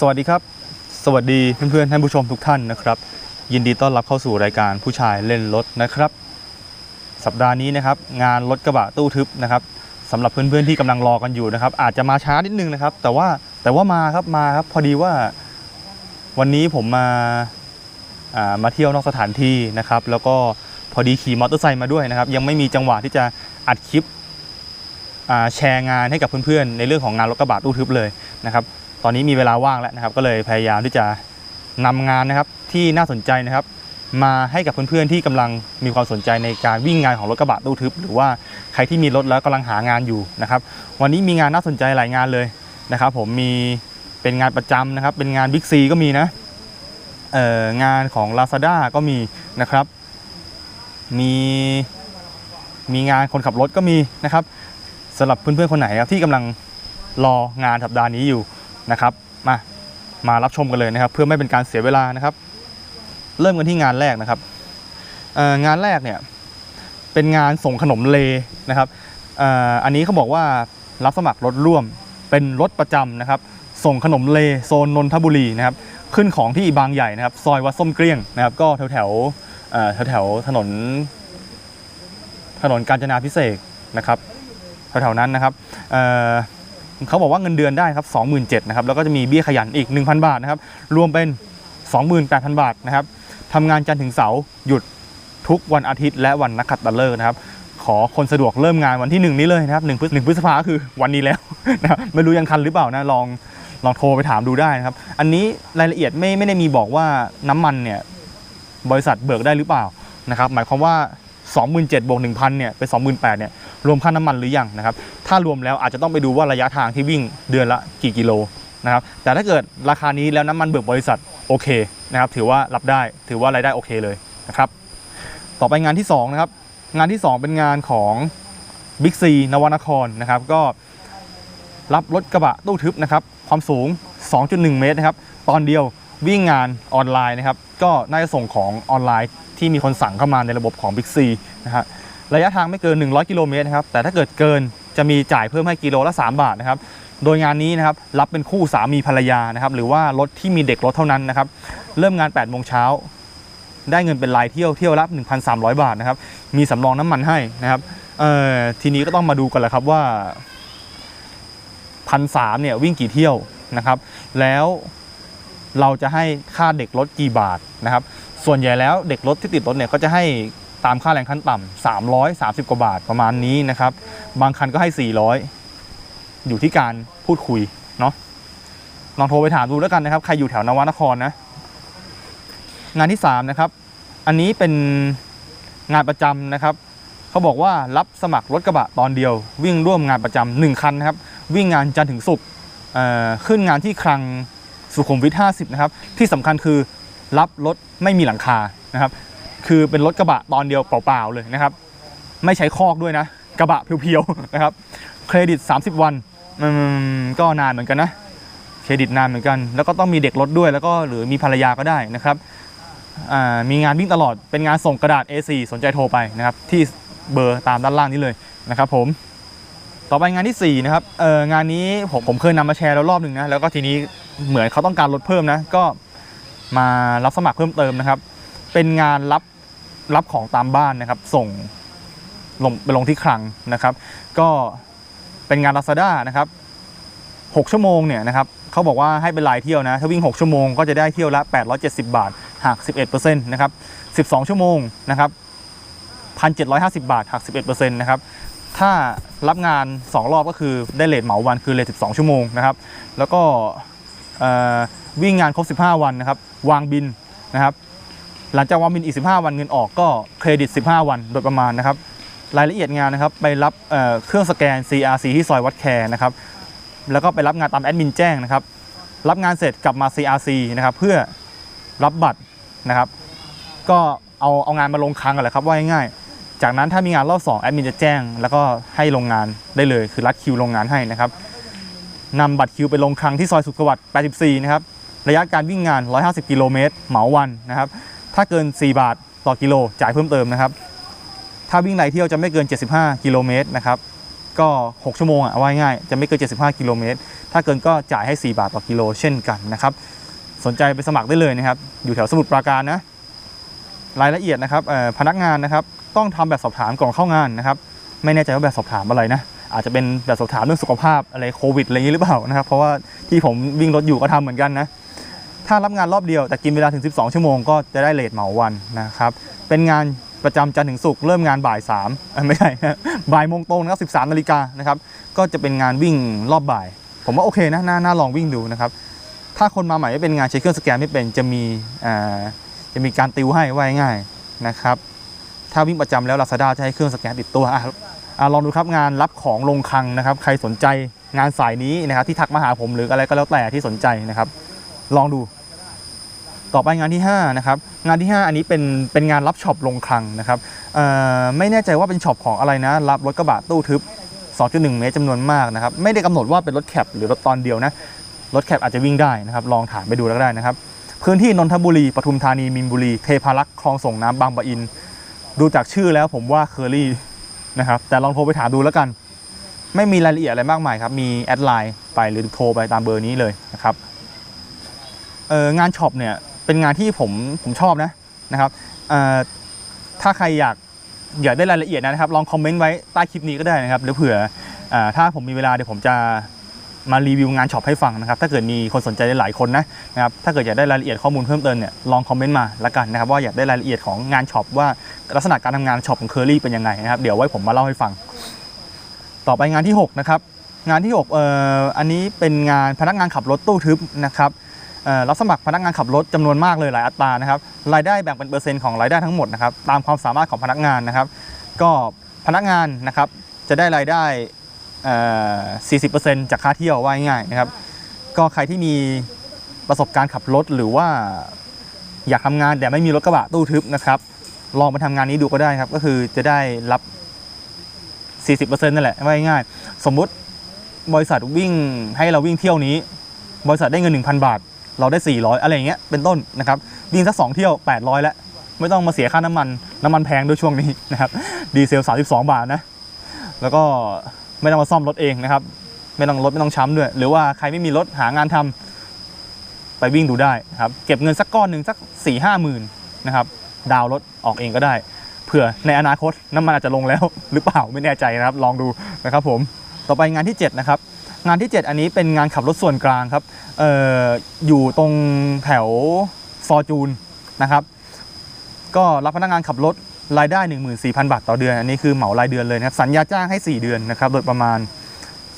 สวัสดีครับ สวัสดีเพื่อนๆท่านผู้ชมทุกท่านนะครับ ยินดีต้อนรับเข้าสู่รายการผู้ชายเล่นรถนะครับ สัปดาห์นี้นะครับงานรถกระบะตู้ทึบนะครับสำหรับเพื่อนๆที่กำลังรอกันอยู่นะครับ อาจจะมาช้านิดนึงนะครับ แต่ว่าแต่ว่ามาครับมาครับพอดีว่าวันนี้ผมมาามาเที่ยวนอกสถานที่นะครับ แล้วก็พอดีขี่มอเตอร์ไซค์มาด้วยนะครับ ยังไม่มีจังหวะที่จะอัดคลิปแชร์งานให้กับเพื่อนๆ ในเรื่องของงานรถกระบะตู้ทึบเลยนะครับ อนนี้มีเวลาว่างแล้วนะครับ ก็เลยพยายามที่จะนำงานนะครับที่น่าสนใจนะครับ มาให้กับเพื่อนๆที่กำลังมีความสนใจในการวิ่งงานของรถกระบะตู้ทึบ หรือว่าใครที่มีรถแล้วกำลังหางานอยู่นะครับ วันนี้มีงานน่าสนใจหลายงานเลยนะครับ ผมมีเป็นงานประจำนะครับ เป็นงานบิ๊กซีก็มีนะเอ่องานของ Lazada ก็มีนะครับ มีมีงานคนขับรถก็มีนะครับสำหรับเพื่อนๆคนไหนครับที่กำลังรองานสัปดาห์นี้อยู่ นะครับ มามารับชมกันเลยนะครับ เพื่อไม่เป็นการเสียเวลานะครับ เริ่มกันที่งานแรกนะครับงานแรกเนี่ยเป็นงานส่งขนมเลนะครับอ,อันนี้เขาบอกว่ารับสมัครรถร่วมเป็นรถประจำนะครับ ส่งขนมเลโซนนนทบุรีนะครับ ขึ้นของที่บางใหญ่นะครับ ซอยวัดส้มเกลี้ยงนะครับ ก็แถวแถวแถวแถวถนน ถนนกาญจนาพิเศษนะครับแถวๆนั้นนะครับ เขาบอกว่าเงินเดือนได้ครับ27,000นะครับแล้วก็จะมีเบี้ยขยันอีก 1,000 บาทนะครับรวมเป็น 28,000 บาทนะครับทำงานจันทร์ถึงเสาร์หยุดทุกวันอาทิตย์และวันนักขัตฤกษ์นะครับขอคนสะดวกเริ่มงานวันที่ 1 นี้เลยนะครับ1พฤษ1พฤษภาคือวันนี้แล้วนะครับไม่รู้ยังทันหรือเปล่านะลองลองโทรไปถามดูได้นะครับ อันนี้รายละเอียดไม่ไม่ได้มีบอกว่าน้ำมันเนี่ยบริษัทเบิกได้หรือเปล่านะครับ หมายความว่า 27,000บวก1,000เนี่ยเป็น28,000เนี่ยรวมค่าน้ำมันหรือยังนะครับถ้ารวมแล้วอาจจะต้องไปดูว่าระยะทางที่วิ่งเดือนละกี่กิโลนะครับแต่ถ้าเกิดราคานี้แล้วน้ำมันเบิกบริษัทโอเคนะครับถือว่ารับได้ถือว่ารายได้โอเคเลยนะครับต่อไปงานที่สองนะครับงานที่สองเป็นงานของบิ๊กซีนวนครนะครับก็รับรถกระบะตู้ทึบนะครับความสูง 2.1 เมตรนะครับตอนเดียว วิ่งงานออนไลน์นะครับ ก็น่าจะส่งของออนไลน์ที่มีคนสั่งเข้ามาในระบบของ Big C นะฮะระยะทางไม่เกิน 100 กิโลเมตรนะครับ แต่ถ้าเกิดเกินจะมีจ่ายเพิ่มให้กิโลละ 3 บาทนะครับ โดยงานนี้นะครับรับเป็นคู่สามีภรรยานะครับ หรือว่ารถที่มีเด็กรถเท่านั้นนะครับ เริ่มงาน8โมงเช้าได้เงินเป็นรายเที่ยวเที่ยวละ1,300 บาทนะครับ มีสำรองน้ำมันให้นะครับเอ่อทีนี้ก็ต้องมาดูกันแหละครับว่าพันสามเนี่ยวิ่งกี่เที่ยวนะครับ แล้ว เราจะให้ค่าเด็กรถกี่บาทนะครับ ส่วนใหญ่แล้วเด็กรถที่ติดรถเนี่ยก็จะให้ตามค่าแรงขั้นต่ำ330 กว่าบาทประมาณนี้นะครับ บางคันก็ให้ 400 อยู่ที่การพูดคุยเนาะลองโทรไปถามดูแล้วกันนะครับ ใครอยู่แถวนวนครนะ งานที่ 3 นะครับ อันนี้เป็นงานประจำนะครับเขาบอกว่ารับสมัครรถกระบะตอนเดียว วิ่งร่วมงานประจำหนึ่งคันนะครับ วิ่งงานจันทร์ถึงศุกร์เอ่อขึ้นงานที่คลัง สุขุมวิท 50 นะครับ ที่สำคัญคือรับรถไม่มีหลังคานะครับ คือเป็นรถกระบะตอนเดียวเปล่าๆเลยนะครับ ไม่ใช้คอกด้วยนะ กระบะเพียวๆนะครับ เครดิต 30 วันอืมก็นานเหมือนกันนะ เครดิตนานเหมือนกัน แล้วก็ต้องมีเด็กรถด้วย แล้วก็หรือมีภรรยาก็ได้นะครับมีงานวิ่งตลอด เป็นงานส่งกระดาษ A4 สนใจโทรไปนะครับ ที่เบอร์ตามด้านล่างนี้เลยนะครับผมต่อไปงานที่4นะครับเอองานนี้ผมผมเคยนำมาแชร์แล้วรอบหนึ่งนะ แล้วก็ทีนี้ เหมือนเขาต้องการลดเพิ่มนะก็มารับสมัครเพิ่มเติมนะครับ เป็นงานรับรับของตามบ้านนะครับ ส่งลงไปลงที่คลังนะครับ ก็เป็นงาน Lazada นะครับ6ชั่วโมงเนี่ยนะครับเขาบอกว่าให้เป็นรายเที่ยวนะ ถ้าวิ่ง 6 ชั่วโมงก็จะได้เที่ยวละ 870 บาทหัก 11%นะครับ 12 ชั่วโมงนะครับ 1,750 บาทหัก 11%นะครับ ถ้ารับงาน 2 รอบก็คือได้เลทเหมาวันคือเลท12 ชั่วโมงนะครับ แล้วก็ วิ่งงานครบ 15 วันนะครับ วางบินนะครับ หลังจากวางบินอีก 15 วันเงินออกก็เครดิต 15 วันโดยประมาณนะครับ รายละเอียดงานนะครับ ไปรับเเครื่องสแกน CRC ที่ซอยวัดแคร์นะครับ แล้วก็ไปรับงานตามแอดมินแจ้งนะครับ รับงานเสร็จกลับมา CRC นะครับ เพื่อรับบัตรนะครับ ก็เอาเอางานมาลงคลังกันแหละครับว่าง่ายๆจากนั้นถ้ามีงานรอบ2แอดมินจะแจ้ง แล้วก็ให้ลงงานได้เลย คือรัดคิวลงงานให้นะครับ นำบัตรคิวไปลงคลังที่ซอยสุขสวัสดิ์84 นะครับ ระยะการวิ่งงาน 150 กิโลเมตร เหมาวันนะครับ ถ้าเกิน 4 บาทต่อกิโล จ่ายเพิ่มเติมนะครับ ถ้าวิ่งรายเที่ยวจะไม่เกิน 75 กิโลเมตรนะครับ ก็ 6 ชั่วโมงอะว่าง่าย จะไม่เกิน 75 กิโลเมตร ถ้าเกินก็จ่ายให้ 4 บาทต่อกิโลเช่นกันนะครับ สนใจไปสมัครได้เลยนะครับ อยู่แถวสมุทรปราการนะ รายละเอียดนะครับเอ่อพนักงานนะครับ ต้องทำแบบสอบถามก่อนเข้างานนะครับ ไม่แน่ใจว่าแบบสอบถามอะไรนะ อาจจะเป็นแบบสอบถามเรื่องสุขภาพอะไรโควิดอะไรอย่างนี้หรือเปล่านะครับเพราะว่าที่ผมวิ่งรถอยู่ก็ทำเหมือนกันนะถ้ารับงานรอบเดียวแต่กินเวลาถึง 12 ชั่วโมงก็จะได้เลทเหมาวันนะครับเป็นงานประจำจันทร์ถึงศุกร์เริ่มงานบ่าย3ไม่ใช่บ่ายโมงตรงนะครับ13นาฬิกานะครับก็จะเป็นงานวิ่งรอบบ่าย ผมว่าโอเคนะน่าน่าลองวิ่งดูนะครับถ้าคนมาใหม่ไม่เป็นงานใช้เครื่องสแกนไม่เป็นจะมีจะมีการติวให้ว่าง่ายนะครับถ้าวิ่งประจำแล้ว Lazada จะให้เครื่องสแกนติดตัวอะ ลองดูครับงานรับของลงคลังนะครับ ใครสนใจงานสายนี้นะครับที่ทักมาหาผมหรืออะไรก็แล้วแต่ที่สนใจนะครับ ลองดู ต่อไปงานที่5นะครับงานที่ 5 อันนี้เป็นเป็นงานรับช็อปลงคลังนะครับเอ่อไม่แน่ใจว่าเป็นช็อปของอะไรนะ รับรถกระบะตู้ทึบ 2.1 เมตรจำนวนมากนะครับไม่ได้กำหนดว่าเป็นรถแคปหรือรถตอนเดียวนะรถแคปอาจจะวิ่งได้นะครับ ลองถามไปดูแล้วได้นะครับ พื้นที่นนทบุรีปทุมธานีมินบุรีเทพารักษ์คลองส่งน้ำบางปะอิน ดูจากชื่อแล้วผมว่าเคอรี่ นะครับ แต่ลองโทรไปถามดูแล้วกัน ไม่มีรายละเอียดอะไรมากมายครับ มีแอดไลน์ไปหรือโทรไปตามเบอร์นี้เลยนะครับเอองานช็อปเนี่ยเป็นงานที่ผมผมชอบนะนะครับเอ่อถ้าใครอยากอยากได้รายละเอียดนะครับ ลองคอมเมนต์ไว้ใต้คลิปนี้ก็ได้นะครับหรือเผื่ออถ้าผมมีเวลาเดี๋ยวผมจะ มารีวิวงานช็อปให้ฟังนะครับ ถ้าเกิดมีคนสนใจหลายคนนะนะครับ ถ้าเกิดอยากได้รายละเอียดข้อมูลเพิ่มเติมเนี่ย ลองคอมเมนต์มาละกันนะครับว่าอยากได้รายละเอียดของงานช็อปว่าลักษณะการทำงานช็อปของเคอรี่เป็นยังไงนะครับ เดี๋ยวไว้ผมมาเล่าให้ฟัง ต่อไปงานที่หกนะครับ งานที่หกเอ่ออันนี้เป็นงานพนักงานขับรถตู้ทึบนะครับเอ่อรับสมัครพนักงานขับรถจำนวนมากเลยหลายอัตรานะครับ รายได้แบ่งเป็นเปอร์เซ็นต์ของรายได้ทั้งหมดนะครับ ตามความสามารถของพนักงานนะครับ ก็พนักงานนะครับจะได้รายได้ 40%จากค่าเที่ยวว่าง่ายนะครับ ก็ใครที่มีประสบการณ์ขับรถหรือว่าอยากทำงานแต่ไม่มีรถกระบะตู้ทึบนะครับ ลองไปทำงานนี้ดูก็ได้ครับ ก็คือจะได้รับ 40%นั่นแหละว่าง่าย สมมุติบริษัทวิ่งให้เราวิ่งเที่ยวนี้ บริษัทได้เงิน 1,000 บาท เราได้ 400 อะไรอย่างเงี้ยเป็นต้นนะครับวิ่งสักสองเที่ยว 800 แล้ว ไม่ต้องมาเสียค่าน้ำมัน น้ำมันแพงด้วยช่วงนี้นะครับดีเซล 32 บาทนะ แล้วก็ ไม่ต้องมาซ่อมรถเองนะครับ ไม่ต้องรถไม่ต้องช้ำด้วย หรือว่าใครไม่มีรถหางานทำไปวิ่งดูได้ครับ เก็บเงินสักก้อนหนึ่งสัก4ี่ห้าหมื่นนะครับดาวรถออกเองก็ได้ เผื่อในอนาคตน้ำมันอาจจะลงแล้ว หรือเปล่าไม่แน่ใจนะครับ ลองดูนะครับผมต่อไปงานที่ 7 นะครับ งานที่ 7 อันนี้เป็นงานขับรถส่วนกลางครับอออยู่ตรงแถวฟอร์จูนนะครับก็รับพนักงานขับรถ รายได้ 14,000 บาทต่อเดือน อันนี้คือเหมารายเดือนเลยนะครับสัญญาจ้างให้ 4 เดือนนะครับโดยประมาณ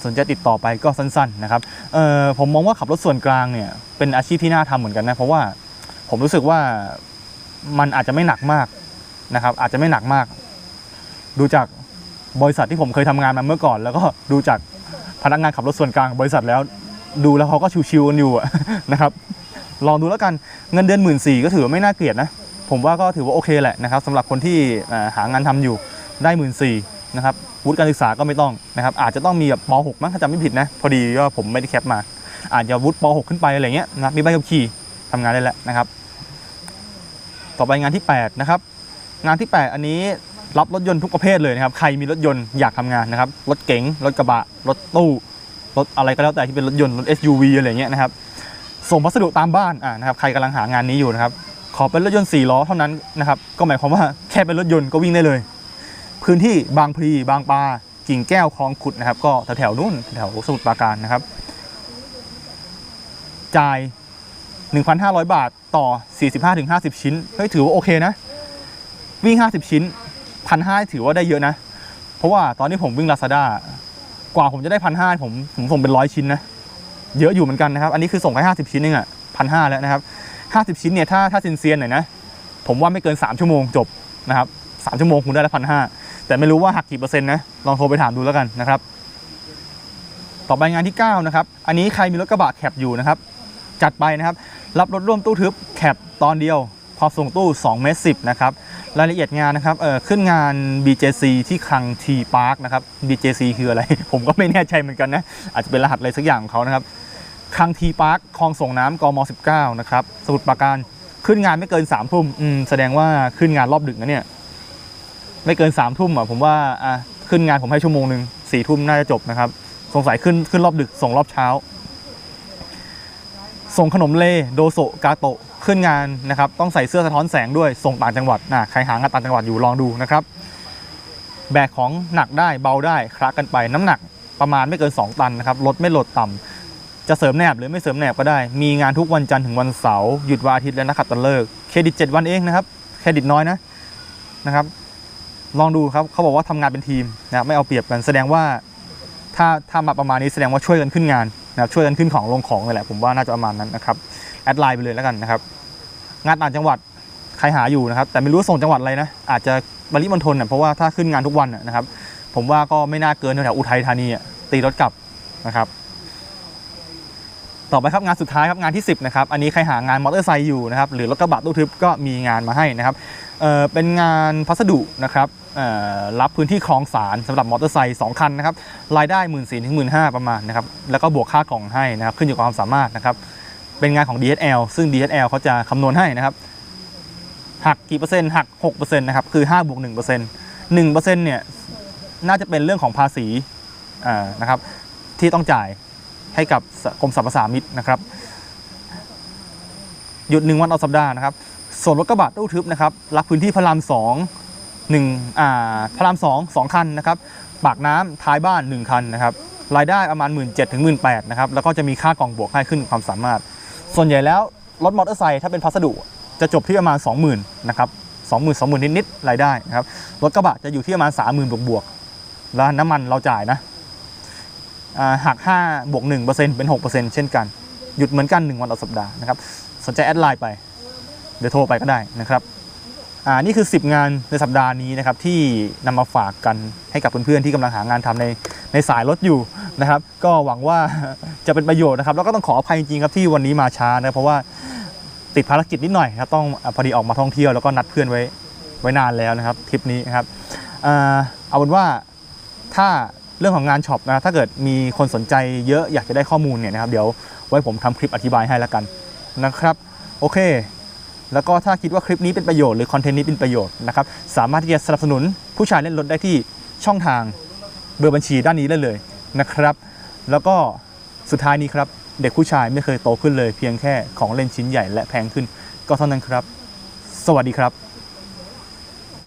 สนใจติดต่อไปก็สั้นๆนะครับเออผมมองว่าขับรถส่วนกลางเนี่ยเป็นอาชีพที่น่าทำเหมือนกันนะเพราะว่าผมรู้สึกว่ามันอาจจะไม่หนักมากนะครับ อาจจะไม่หนักมาก ดูจากบริษัทที่ผมเคยทำงานมาเมื่อก่อน แล้วก็ดูจากพนักงานขับรถส่วนกลางบริษัทแล้ว ดูแล้วเขาก็ชิวๆกันอยู่นะครับลองดูแล้วกันเงินเดือนหมื่นสี่ก็ถือว่าไม่น่าเกลียดนะ ผมว่าก็ถือว่าโอเคแหละนะครับสำหรับคนที่หางานทำอยู่ได้หมื่นสี่นะครับวุฒิการศึกษาก็ไม่ต้องนะครับอาจจะต้องมีแบบป .6 มั้งถ้าจำไม่ผิดนะ พอดีก็ผมไม่ได้แคปมา อาจจะวุฒิป .6 ขึ้นไปอะไรเงี้ยนะมีใบขับขี่ทำงานได้แล้วนะครับ ต่อไปงานที่ 8 นะครับ งานที่ 8 อันนี้รับรถยนต์ทุกประเภทเลยนะครับ ใครมีรถยนต์อยากทำงานนะครับ รถเก๋ง รถกระบะ รถตู้ รถอะไรก็แล้วแต่ที่เป็นรถยนต์ รถ SUV อะไรเงี้ยนะครับ ส่งพัสดุตามบ้านอ่านะครับ ใครกำลังหางานนี้อยู่นะครับ ขอเป็นรถยนต์4ล้อเท่านั้นนะครับก็หมายความว่าแค่เป็นรถยนต์ก็วิ่งได้เลย พื้นที่บางพลีบางปลากิ่งแก้วคลองขุดนะครับ ก็แถวๆนู้นแถวสมุทรปราการนะครับ จ่าย 1,500 บาทต่อ 45-50 ชิ้นเฮ้ยถือว่าโอเคนะ วิ่ง 50 ชิ้น1,500ถือว่าได้เยอะนะ เพราะว่าตอนนี้ผมวิ่ง Lazada กว่าผมจะได้1,500ผมผมส่งเป็นร้อยชิ้นนะ เยอะอยู่เหมือนกันนะครับ อันนี้คือส่งแค่50ชิ้นเองอะ1,500แล้วนะครับ 50 ชิ้นเนี่ยถ้าถ้าเซียนๆหน่อยนะผมว่าไม่เกิน 3 ชั่วโมงจบนะครับ3ชั่วโมงคุณได้ละ1,500แต่ไม่รู้ว่าหักกี่เปอร์เซ็นต์นะลองโทรไปถามดูแล้วกันนะครับ ต่อไปงานที่ 9 นะครับ อันนี้ใครมีรถกระบะแคปอยู่นะครับ จัดไปนะครับ รับรถร่วมตู้ทึบแคปตอนเดียวความส่งตู้2เมตร10นะครับรายละเอียดงานนะครับเออขึ้นงาน BJC ที่คลัง T Park นะครับ BJC คืออะไร ผมก็ไม่แน่ใจเหมือนกันนะ อาจจะเป็นรหัสอะไรสักอย่างของเขานะครับ คลัง T Park คคลองส่งน้ำกม 19 นะครับ สมุทรปราการขึ้นงานไม่เกิน3ทุ่มอืมแสดงว่าขึ้นงานรอบดึกนะเนี่ย ไม่เกิน3ทุ่มอะผมว่าอะขึ้นงานผมให้ชั่วโมงหนึ่งสี่ทุ่มน่าจะจบนะครับ สงสัยขึ้นขึ้นรอบดึกส่งรอบเช้า ส่งขนมเลโดโซกาโตะขึ้นงานนะครับ ต้องใส่เสื้อสะท้อนแสงด้วยส่งต่างจังหวัดนะใครหางานต่างจังหวัดอยู่ลองดูนะครับ แบกของหนักได้เบาได้คละกันไปน้ำหนักประมาณไม่เกิน 2 ตันนะครับลดไม่ลดต่ำ จะเสริมแหนบหรือไม่เสริมแหนบก็ได้ มีงานทุกวันจันทร์ถึงวันเสาร์หยุดวันอาทิตย์และนักขัตฤกษ์เครดิต 7 วันเองนะครับเครดิตน้อยนะนะครับ ลองดูครับเขาบอกว่าทำงานเป็นทีมนะไม่เอาเปรียบกันแสดงว่า ถ้าถ้ามาประมาณนี้แสดงว่าช่วยกันขึ้นงานนะครับช่วยกันขึ้นของลงของเลยแหละผมว่าน่าจะประมาณนั้นนะครับแอดไลน์ไปเลยแล้วกันนะครับงานต่างจังหวัดใครหาอยู่นะครับ แต่ไม่รู้ส่งจังหวัดอะไรนะอาจจะบริมณฑลน่ะเพราะว่าถ้าขึ้นงานทุกวันนะครับ ผมว่าก็ไม่น่าเกินแถวอุทัยธานีตีรถกลับนะครับ ต่อไปครับงานสุดท้ายครับงานที่ 10นะครับอันนี้ใครหางานมอเตอร์ไซค์อยู่นะครับหรือรถกระบะตู้ทึบก็มีงานมาให้นะครับเเป็นงานพัสดุนะครับรับพื้นที่คลองสารสำหรับมอเตอร์ไซค์สองคันนะครับรายได้1 4ื่นสี่ถึงหมื่นประมาณนะครับแล้วก็บวกค่ากล่องให้นะครับขึ้นอยู่กับความสามารถนะครับเป็นงานของ DHL ซึ่ง DHL เขาจะคำนวณให้นะครับหักกี่เปอร์เซ็นต์หัก6%นะครับคือ5บวก1%เปอร์เซ็นต์1%เปอร์เซ็นต์เนี่ยน่าจะเป็นเรื่องของภาษีนะครับที่ต้องจ่าย ให้กับกรมสรรพสามิตนะครับหยุดหนึ่งวันเอาสัปดาห์นะครับส่วนรถกระบะตู้ทึบนะครับรับพื้นที่พระรามสองหนึ่งอ่าพระรามสองสองคันนะครับปากน้ำท้ายบ้าน1คันนะครับรายได้ประมาณ 1 7ื่นถึงหมื่นนะครับแล้วก็จะมีค่ากล่องบวกให้ขึ้นความสามารถ ส่วนใหญ่แล้วรถมอเตอร์ไซค์ถ้าเป็นพัสดุจะจบที่ประมาณ 20,000นะครับ20,000 20,000นิดๆรายได้นะครับรถกระบะจะอยู่ที่ประมาณ30,000บวกบวกๆแล้วน้ำมันเราจ่ายนะ หัก5บวก1%เป็น 6%เช่นกัน หยุดเหมือนกัน 1 วันต่อสัปดาห์นะครับสนใจแอดไลน์ไป เดี๋ยวโทรไปก็ได้นะครับอ่านี่คือ 10 งานในสัปดาห์นี้นะครับที่นำมาฝากกันให้กับเพื่อนๆที่กำลังหางานทำในในสายรถอยู่นะครับ ก็หวังว่าจะเป็นประโยชน์นะครับ แล้วก็ต้องขออภัยจริงๆครับที่วันนี้มาช้านะเพราะว่าติดภารกิจนิดหน่อยครับต้องพอดีออกมาท่องเที่ยวแล้วก็นัดเพื่อนไว้ไว้นานแล้วนะครับทริปนี้นะครับเอาเป็นว่าถ้า เรื่องของงานช็อปนะถ้าเกิดมีคนสนใจเยอะอยากจะได้ข้อมูลเนี่ยนะครับเดี๋ยวไว้ผมทำคลิปอธิบายให้แล้วกันนะครับโอเค แล้วก็ถ้าคิดว่าคลิปนี้เป็นประโยชน์หรือคอนเทนต์นี้เป็นประโยชน์นะครับสามารถที่จะสนับสนุนผู้ชายเล่นรถได้ที่ช่องทางเบอร์บัญชีด้านนี้ได้เลยนะครับ แล้วก็สุดท้ายนี้ครับเด็กผู้ชายไม่เคยโตขึ้นเลยเพียงแค่ของเล่นชิ้นใหญ่และแพงขึ้น ก็เท่านั้นครับ สวัสดีครับ